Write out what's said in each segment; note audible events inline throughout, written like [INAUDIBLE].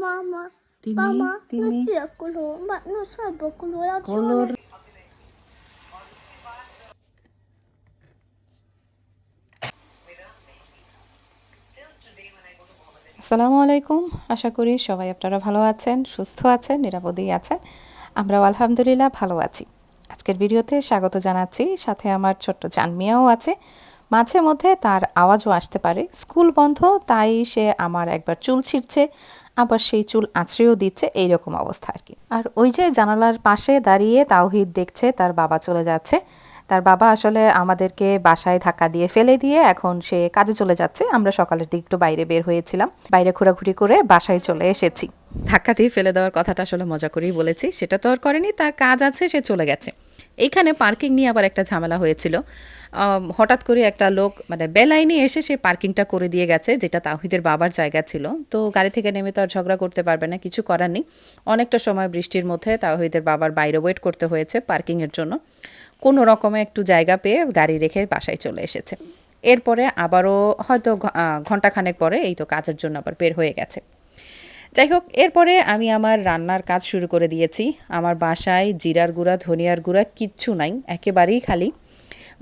Mama, আলাইকুম। আশা করি সবাই আপনারা ভালো আছেন সুস্থ আছেন নিরাপদেই আছেন। আমরাও আলহামদুলিল্লাহ ভালো আছি। আজকের ভিডিওতে স্বাগত জানাচ্ছি। সাথে আমার ছোট্ট জানমিয়াও আছে। মাঝে মধ্যে তার আওয়াজও আসতে পারে। স্কুল বন্ধ তাই সে আমার একবার চুল ছিঁড়ছে। আবার সেই চুল আঁচড়েও দিচ্ছে এইরকম অবস্থা আর কি। আর ওই যে জানালার পাশে দাঁড়িয়ে তাওহিদ দেখছে, তার বাবা চলে যাচ্ছে। তার বাবা আসলে আমাদেরকে বাসায় ধাক্কা দিয়ে ফেলে দিয়ে এখন সে কাজে চলে যাচ্ছে। আমরা সকালের দিক একটু বাইরে বের হয়েছিলাম। বাইরে ঘোরাঘুরি করে বাসায় চলে এসেছি। ধাক্কা দিয়ে ফেলে দেওয়ার কথাটা আসলে মজা করেই বলেছি। সেটা তো আর করেনি, তার কাজ আছে, সে চলে গেছে। এইখানে পার্কিং নিয়ে আবার একটা ঝামেলা হয়েছিল। হঠাৎ করে একটা লোক মানে বেলাইনে এসে সে পার্কিংটা করে দিয়ে গেছে, যেটা তাহিদের বাবার জায়গা ছিল। তো গাড়ি থেকে নেমে তো আর ঝগড়া করতে পারবে না, কিছু করার নেই। অনেকটা সময় বৃষ্টির মধ্যে তাহিদের বাবার বাইরে ওয়েট করতে হয়েছে পার্কিংয়ের জন্য। কোনো রকমে একটু জায়গা পেয়ে গাড়ি রেখে বাসায় চলে এসেছে। এরপরে আবারও হয়তো ঘন্টাখানেক পরে এই তো কাজের জন্য আবার বের হয়ে গেছে। যাই হোক এরপরে আমি আমার রান্নার কাজ শুরু করে দিয়েছি। আমার বাসায় জিরার গুঁড়া, ধনিয়ার গুঁড়া কিচ্ছু নাই, একেবারেই খালি।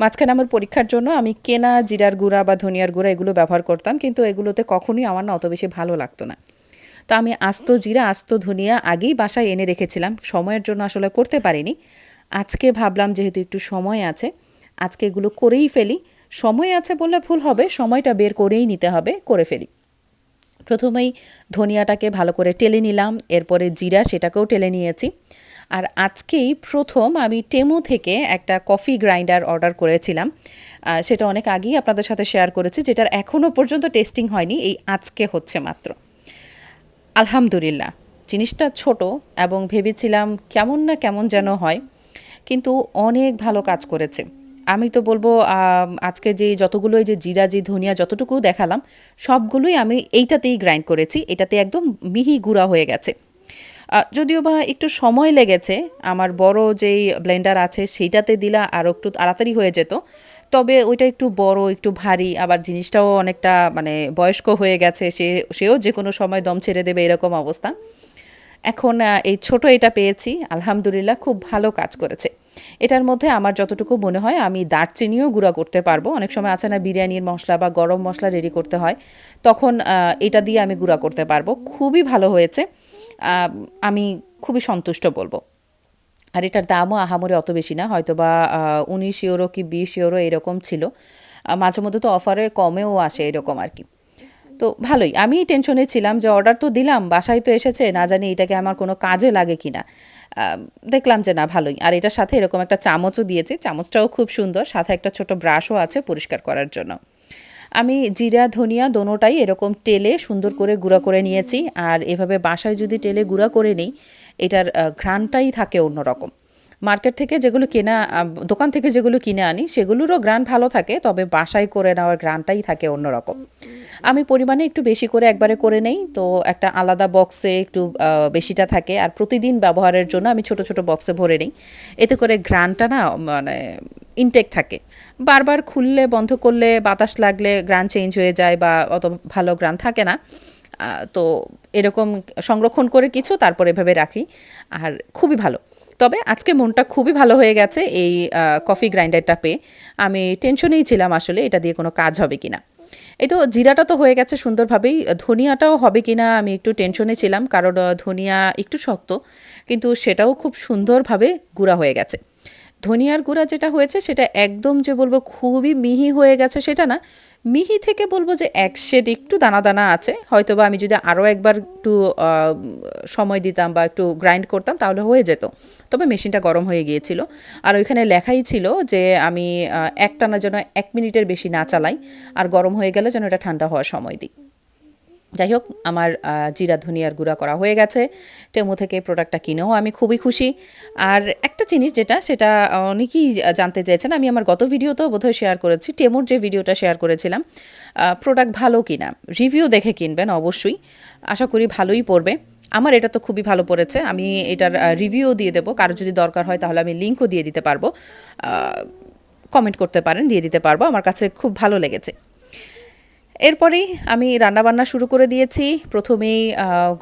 মাঝখানে আমার পরীক্ষার জন্য আমি কেনা জিরার গুঁড়া বা ধনিয়ার গুঁড়া এগুলো ব্যবহার করতাম, কিন্তু এগুলোতে কখনোই আমার না অত বেশি ভালো লাগতো না। তো আমি আস্ত জিরা, আস্ত ধনিয়া আগেই বাসায় এনে রেখেছিলাম। সময়ের জন্য আসলে করতে পারিনি। আজকে ভাবলাম যেহেতু একটু সময় আছে, আজকে এগুলো করেই ফেলি। সময় আছে বললে ভুল হবে, সময়টা বের করেই নিতে হবে, করে ফেলি। প্রথমেই ধনিয়াটাকে ভালো করে টেলে নিলাম, এরপরে জিরা, সেটাকেও টেলে নিয়েছি। আর আজকেই প্রথম আমি টেমু থেকে একটা কফি গ্রাইন্ডার অর্ডার করেছিলাম। সেটা অনেক আগেই আপনাদের সাথে শেয়ার করেছি, যেটার এখনও পর্যন্ত টেস্টিং হয়নি, এই আজকে হচ্ছে মাত্র। আলহামদুলিল্লাহ, জিনিসটা ছোট এবং ভেবেছিলাম কেমন না কেমন যেন হয়, কিন্তু অনেক ভালো কাজ করেছে। আমি তো বলব আজকে যে যতগুলো যে জিরা, যে ধনিয়া যতটুকু দেখালাম, সবগুলোই আমি এইটাতেই গ্রাইন্ড করেছি। এটাতে একদম মিহি গুঁড়া হয়ে গেছে। যদিও বা একটু সময় লেগেছে, আমার বড় যেই ব্লেন্ডার আছে সেইটাতে দিলা আরও একটু তাড়াতাড়ি হয়ে যেত। তবে ওইটা একটু বড়, একটু ভারী, আবার জিনিসটাও অনেকটা মানে বয়স্ক হয়ে গেছে, সে, সেও যে কোনো সময় দম ছেড়ে দেবে এরকম অবস্থা। এখন এই ছোট এটা পেয়েছি, আলহামদুলিল্লাহ খুব ভালো কাজ করেছে। এটার মধ্যে আমার যতটুকু মনে হয় আমি দারচিনিও গুঁড়া করতে পারব। অনেক সময় আছে না বিরিয়ানির মশলা বা গরম মশলা রেডি করতে হয়। তখন এটা দিয়ে আমি গুঁড়া করতে পারব। খুবই ভালো হয়েছে। আমি খুবই সন্তুষ্ট বলব। আর এটার দামও আহামরে অত বেশি না হয়তো বা উনিশ ইউরো কি বিশ ইউরো এরকম ছিল। মাঝে মধ্যে তো অফারে কমেও আসে এরকম আর কি। তো ভালোই আমি টেনশনে ছিলাম যে অর্ডার তো দিলাম বাসায় তো এসেছে না জানি এটাকে আমার কোনো কাজে লাগে কিনা। আহ, দেখলাম যে না, ভালোই। আর এটার সাথে এরকম একটা চামচও দিয়েছে। চামচটাও খুব সুন্দর, সাথে একটা ছোট ব্রাশও আছে পরিষ্কার করার জন্য। আমি জিরা, ধনিয়া দোনোটাই এরকম টেলে সুন্দর করে গুঁড়া করে নিয়েছি। আর এভাবে বাসায় যদি টেলে গুঁড়া করে নিই, এটার ঘ্রাণটাই থাকে অন্যরকম। মার্কেট থেকে যেগুলো কেনা দোকান থেকে যেগুলো কিনে আনি, সেগুলোরও গ্রান ভালো থাকে, তবে বাসায় করে নেওয়ার গ্রানটাই থাকে অন্যরকম। আমি পরিমাণে একটু বেশি করে একবারে করে নেই, তো একটা আলাদা বক্সে একটু বেশিটা থাকে, আর প্রতিদিন ব্যবহারের জন্য আমি ছোট ছোট বক্সে ভরে নিই। এতে করে গ্রানটা না মানে ইনটেক থাকে। বারবার খুললে, বন্ধ করলে, বাতাস লাগলে গ্রান চেঞ্জ হয়ে যায় বা অত ভালো গ্রান থাকে না। তো এরকম সংরক্ষণ করে কিছু, তারপর এভাবে রাখি, আর খুবই ভালো। তবে আজকে মনটা খুবই ভালো হয়ে গেছে এই কফি গ্রাইন্ডারটা পেয়ে। আমি টেনশনেই ছিলাম আসলে এটা দিয়ে কোনো কাজ হবে কিনা। এই তো জিরাটা তো হয়ে গেছে সুন্দরভাবেই। ধনিয়াটাও হবে কি না আমি একটু টেনশনে ছিলাম, কারণ ধনিয়া একটু শক্ত, কিন্তু সেটাও খুব সুন্দরভাবে গুঁড়া হয়ে গেছে। ধনিয়ার গুঁড়া যেটা হয়েছে, সেটা একদম যে বলব খুবই মিহি হয়ে গেছে সেটা না, মিহি থেকে বলব যে এক শেড একটু দানা দানা আছে। হয়তো বা আমি যদি আরও একবার একটু সময় দিতাম বা একটু গ্রাইন্ড করতাম তাহলে হয়ে যেত। তবে মেশিনটা গরম হয়ে গিয়েছিল। আর ওইখানে লেখাই ছিল যে আমি একটানা যেন এক মিনিটের বেশি না চালাই, আর গরম হয়ে গেলে যেন এটা ঠান্ডা হওয়ার সময় দিই। যাই হোক আমার জিরা ধনিয়ার গুঁড়া করা হয়ে গেছে। টেমো থেকে প্রোডাক্টটা কিনেও আমি খুবই খুশি। আর একটা জিনিস যেটা, সেটা অনেকেই জানতে চেয়েছেন, আমি আমার গত ভিডিওতেও বোধহয় শেয়ার করেছি, টেমোর যে ভিডিওটা শেয়ার করেছিলাম প্রোডাক্ট ভালো কিনা? রিভিউ দেখে কিনবেন অবশ্যই, আশা করি ভালোই পড়বে। আমার এটা তো খুবই ভালো পড়েছে, আমি এটার রিভিউও দিয়ে দেবো, কারও যদি দরকার হয় তাহলে আমি লিঙ্কও দিয়ে দিতে পারব। কমেন্ট করতে পারেন, দিয়ে দিতে পারব, আমার কাছে খুব ভালো লেগেছে। এরপরেই আমি রান্নাবান্না শুরু করে দিয়েছি। প্রথমেই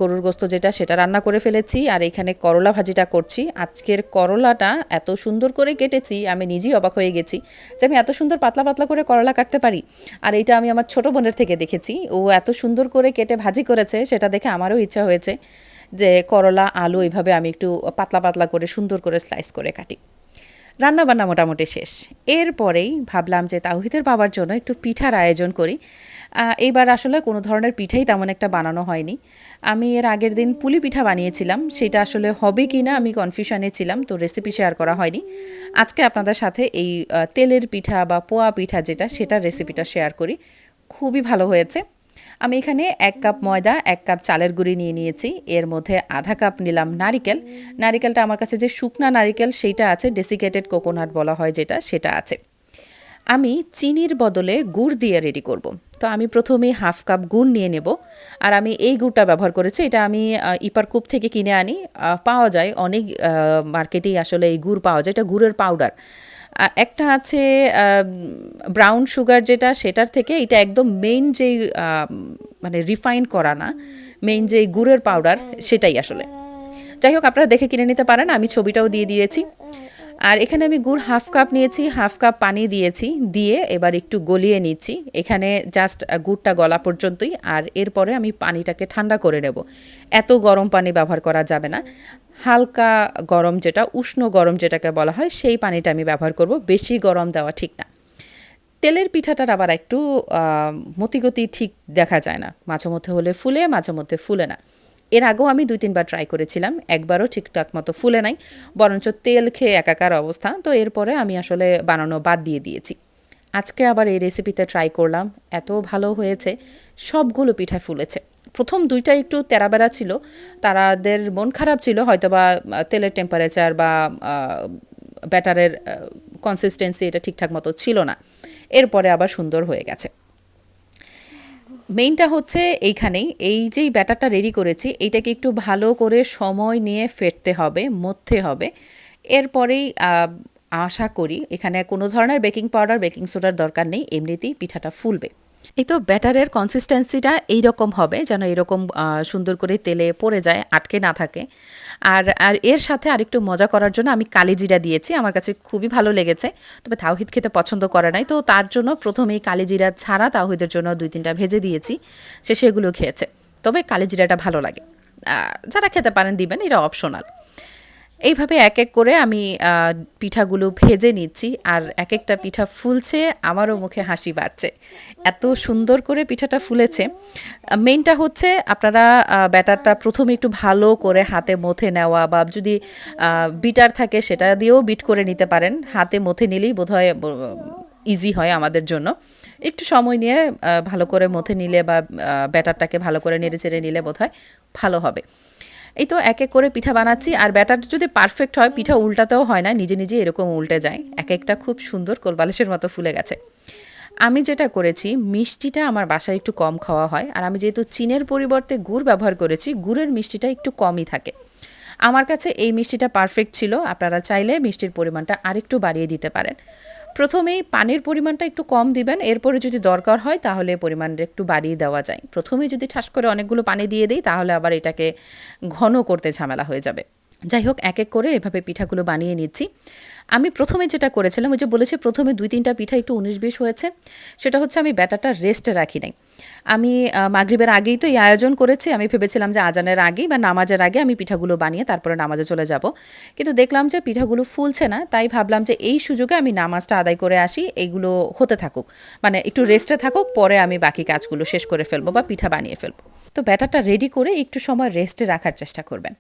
গরুর গোস্ত যেটা সেটা রান্না করে ফেলেছি। আর এখানে করলা ভাজিটা করছি। আজকের করলাটা এত সুন্দর করে কেটেছি, আমি নিজেই অবাক হয়ে গেছি যে আমি এত সুন্দর পাতলা পাতলা করে করলা কাটতে পারি। আর এটা আমি আমার ছোট বোনের থেকে দেখেছি। ও এত সুন্দর করে কেটে ভাজি করেছে, সেটা দেখে আমারও ইচ্ছা হয়েছে যে করলা, আলু এইভাবে আমি একটু পাতলা পাতলা করে সুন্দর করে স্লাইস করে কাটি। রান্না বান্না মোটামুটি শেষ। এরপরেই ভাবলাম যে তাওহিদের বাবার জন্য একটু পিঠার আয়োজন করি। এইবার আসলে কোনো ধরনের পিঠাই তেমন একটা বানানো হয়নি। আমি এর আগের দিন পুলি পিঠা বানিয়েছিলাম, সেটা আসলে হবে কি না আমি কনফিউশনে ছিলাম, তো রেসিপি শেয়ার করা হয়নি। আজকে আপনাদের সাথে এই তেলের পিঠা বা পোয়া পিঠা যেটা, সেটার রেসিপিটা শেয়ার করি। খুবই ভালো হয়েছে। আমি এখানে এক কাপ ময়দা, এক কাপ চালের গুঁড়ি নিয়ে নিয়েছি। এর মধ্যে আধা কাপ নিলাম নারিকেল। নারিকেলটা আমার কাছে যে শুকনা নারিকেল, সেইটা আছে ডেসিকেটেড কোকোনাট বলা হয় যেটা, সেটা আছে। আমি চিনির বদলে গুড় দিয়ে রেডি করব। তো আমি প্রথমে হাফ কাপ গুড় নিয়ে নেব। আর আমি এই গুড়টা ব্যবহার করেছি, এটা আমি ইপারকুপ থেকে কিনে আনি। পাওয়া যায়, অনেক মার্কেটেই আসলে এই গুড় পাওয়া যায়। এটা গুড়ের পাউডার একটা আছে ব্রাউন সুগার যেটা, সেটার থেকে এটা একদম মেইন যেই মানে রিফাইন করা না মেইন যেই গুড়ের পাউডার সেটাই আসলে। যাই হোক, আপনারা দেখে কিনে নিতে পারেন, আমি ছবিটাও দিয়ে দিয়েছি। আর এখানে আমি গুড় হাফ কাপ নিয়েছি হাফ কাপ পানি দিয়েছি, দিয়ে এবার একটু গলিয়ে নিচ্ছি। এখানে জাস্ট গুড়টা গলা পর্যন্তই, আর এরপরে আমি পানিটাকে ঠান্ডা করে নেব। এত গরম পানি ব্যবহার করা যাবে না। হালকা গরম যেটা, উষ্ণ গরম যেটাকে বলা হয়, সেই পানিটা আমি ব্যবহার করব। বেশি গরম দেওয়া ঠিক না। তেলের পিঠাটার আবার একটু মতিগতি ঠিক দেখা যায় না। মাঝে মধ্যে হলে ফুলে, মাঝে মধ্যে ফুলে না। এর আগেও আমি দুই, তিনবার ট্রাই করেছিলাম। একবারও ঠিকঠাক মতো ফুলে নাই। বরঞ্চ তেল খেয়ে একাকার অবস্থা। তো এরপরে আমি আসলে বানানো বাদ দিয়ে দিয়েছি। আজকে আবার এই রেসিপিতে ট্রাই করলাম। এত ভালো হয়েছে। সবগুলো পিঠা ফুলেছে। প্রথম দুইটা একটু তেরাবেড়া ছিল। তারাদের মন খারাপ ছিল হয়তো বা তেলের টেম্পারেচার বা ব্যাটারের কনসিস্টেন্সি এটা ঠিকঠাক মতো ছিল না। এরপরে আবার সুন্দর হয়ে গেছে। মেইনটা হচ্ছে এইখানেই, এই যেই ব্যাটারটা রেডি করেছি এইটাকে একটু ভালো করে সময় নিয়ে ফেটতে হবে মধ্যে হবে। এরপরেই আশা করি, এখানে কোনো ধরনের বেকিং পাউডার বেকিং সোডার দরকার নেই, এমনিতেই পিঠাটা ফুলবে। এই তো ব্যাটারের কনসিস্টেন্সিটা এইরকম হবে যেন এরকম সুন্দর করে তেলে পড়ে যায়, আটকে না থাকে। আর আর এর সাথে আরেকটু মজা করার জন্য আমি কালিজিরা দিয়েছি, আমার কাছে খুবই ভালো লেগেছে। তবে তাওহিদ খেতে পছন্দ করে নাই, তো তার জন্য প্রথমেই কালিজিরা ছাড়া তাওহিদের জন্য দুই তিনটা ভেজে দিয়েছি, সে সেগুলো খেয়েছে। তবে কালিজিরাটা ভালো লাগে। যারা খেতে পারেন দিবেন এটা অপশনাল এইভাবে এক এক করে আমি পিঠাগুলো ভেজে নিচ্ছি আর এক একটা পিঠা ফুলছে, আমারও মুখে হাসি বাড়ছে। এত সুন্দর করে পিঠাটা ফুলেছে। মেইনটা হচ্ছে আপনারা ব্যাটারটা প্রথমে একটু ভালো করে হাতে মথে নেওয়া বা যদি বিটার থাকে সেটা দিয়েও বিট করে নিতে পারেন। হাতে মথে নিলেই বোধহয় ইজি হয় আমাদের জন্য। একটু সময় নিয়ে ভালো করে মথে নিলে বা ব্যাটারটাকে ভালো করে নেড়ে চেড়ে নিলে বোধহয় ভালো হবে। এই তো এক এক করে পিঠা বানাচ্ছি, আর ব্যাটার যদি পারফেক্ট হয়, পিঠা উল্টাতেও হয় না, নিজে নিজে এরকম উল্টে যায়। এক একটা খুব সুন্দর কোলবালিশের মতো ফুলে গেছে। আমি যেটা করেছি, মিষ্টিটা আমার বাসায় একটু কম খাওয়া হয়, আর আমি যেহেতু চিনের পরিবর্তে গুড় ব্যবহার করেছি, গুড়ের মিষ্টিটা একটু কমই থাকে। আমার কাছে এই মিষ্টিটা পারফেক্ট ছিল, আপনারা চাইলে মিষ্টির পরিমাণটা আরেকটু বাড়িয়ে দিতে পারেন। প্রথমেই পানির পরিমাণটা একটু কম দিবেন, এরপরে যদি দরকার হয় তাহলে পরিমাণটা একটু বাড়িয়ে দেওয়া যায়। প্রথমে যদি ঠাস করে অনেকগুলো পানি দিয়ে দিই তাহলে আবার এটাকে ঘন করতে ঝামেলা হয়ে যাবে। যাই হোক, এক এক করে এভাবে পিঠাগুলো বানিয়ে নিচ্ছি। আমি প্রথমে যেটা করেছিলাম, ওই যে বলেছি প্রথমে দুই তিনটা পিঠা একটু উনিশ বিশ হয়েছে, সেটা হচ্ছে আমি ব্যাটারটা রেস্টে রাখি নাই। আমি মাগরীবের আগেই তো এই আয়োজন করেছি। আমি ভেবেছিলাম যে আজানের আগেই বা নামাজের আগে আমি পিঠাগুলো বানিয়ে তারপরে নামাজে চলে যাব। কিন্তু দেখলাম যে পিঠাগুলো ফুলছে না, তাই ভাবলাম যে এই সুযোগে আমি নামাজটা আদায় করে আসি এইগুলো হতে থাকুক। মানে একটু রেস্টে থাকুক, পরে আমি বাকি কাজগুলো শেষ করে ফেলব বা পিঠা বানিয়ে ফেলব। তো ব্যাটারটা রেডি করে একটু সময় রেস্টে রাখার চেষ্টা করবেন।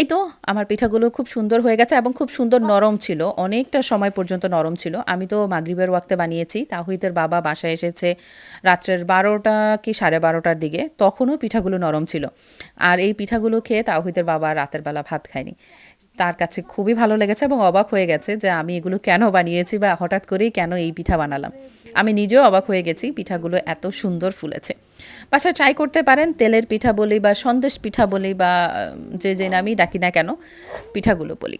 এই তো, আমার পিঠাগুলো খুব সুন্দর হয়ে গেছে এবং খুব সুন্দর নরম ছিল, অনেকটা সময় পর্যন্ত নরম ছিল। আমি তো মাগরিবের ওয়াক্তে বানিয়েছি তাহিদের বাবা বাসায় এসেছে রাত্রের বারোটা কি সাড়ে বারোটার দিকে, তখনও পিঠাগুলো নরম ছিল। আর এই পিঠাগুলো খেয়ে তাহিদের বাবা রাতের বেলা ভাত খায়নি। তার কাছে খুবই ভালো লেগেছে এবং অবাক হয়ে গেছে যে আমি এগুলো কেন বানিয়েছি বা হঠাৎ করেই কেন এই পিঠা বানালাম। আমি নিজেও অবাক হয়ে গেছি, পিঠাগুলো এত সুন্দর ফুলেছে। বাসায় ট্রাই করতে পারেন তেলের পিঠা বলি বা সন্দেশ পিঠা বলি বা যে যে নামই ডাকি না কেন পিঠাগুলো বলি।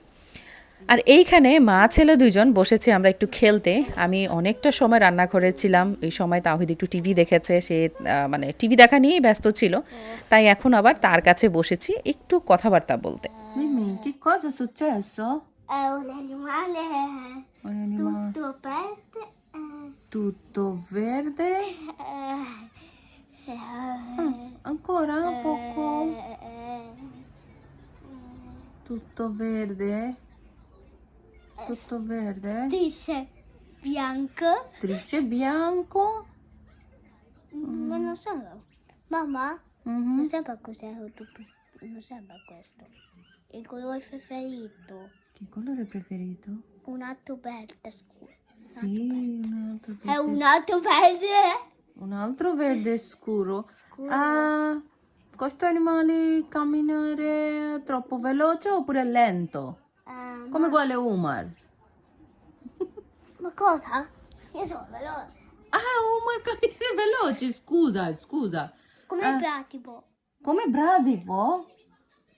আর এইখানে মা ছেলে দুইজন বসেছে আমরা একটু খেলতে। আমি অনেকটা সময় রান্নাঘরে ছিলাম এই সময় তাহিদ একটু টিভি দেখেছে সে মানে টিভি দেখা নিয়েই ব্যস্ত ছিল। তাই এখন আবার তার কাছে বসেছি একটু কথাবার্তা বলতে। tutto verde. Ah, ancora un poco. eh, Tutto verde. Tutto verde. Strisce bianco. Strisce bianco. Ma non so. Mamma, Mhm. non sembra cos'è tutto. Non sembra questo. Il colore preferito. Che colore preferito? Un altro verde scuro. Sì, un altro È verde. un altro verde. Un altro verde scuro. Scuro. Ah, questo animale camminare troppo veloce oppure lento? Eh, Come uguale Umar. ma cosa? Io sono veloce. Ah, Umar camminare veloce, scusa, scusa. Come Ah. pratico. Come Bradipo?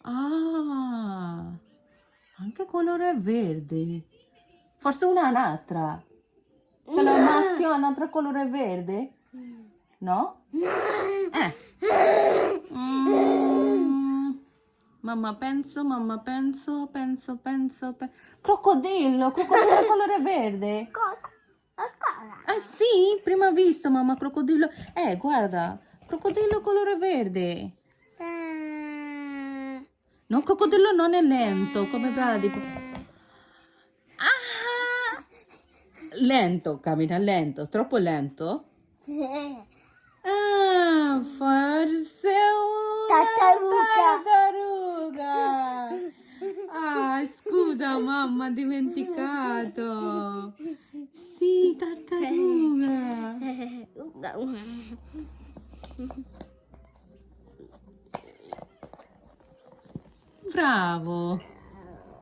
Ah, anche colore verde. Forse un'anatra. C'è la [LAUGHS] maschio un'altra colore verde? No? Eh. Mm. Mamma penso, mamma penso, penso, penso, pe- Crocodillo, crocodillo colore verde. Cosa? Ah sì, prima visto mamma crocodillo. Eh, guarda, crocodillo colore verde. Eh, No, crocodillo non è lento, come Bradipo. Ah! Lento, cammina lento, troppo lento. Ah, tartaruga. Ah, scusa mamma, dimenticato. Sì, tartaruga. Bravo.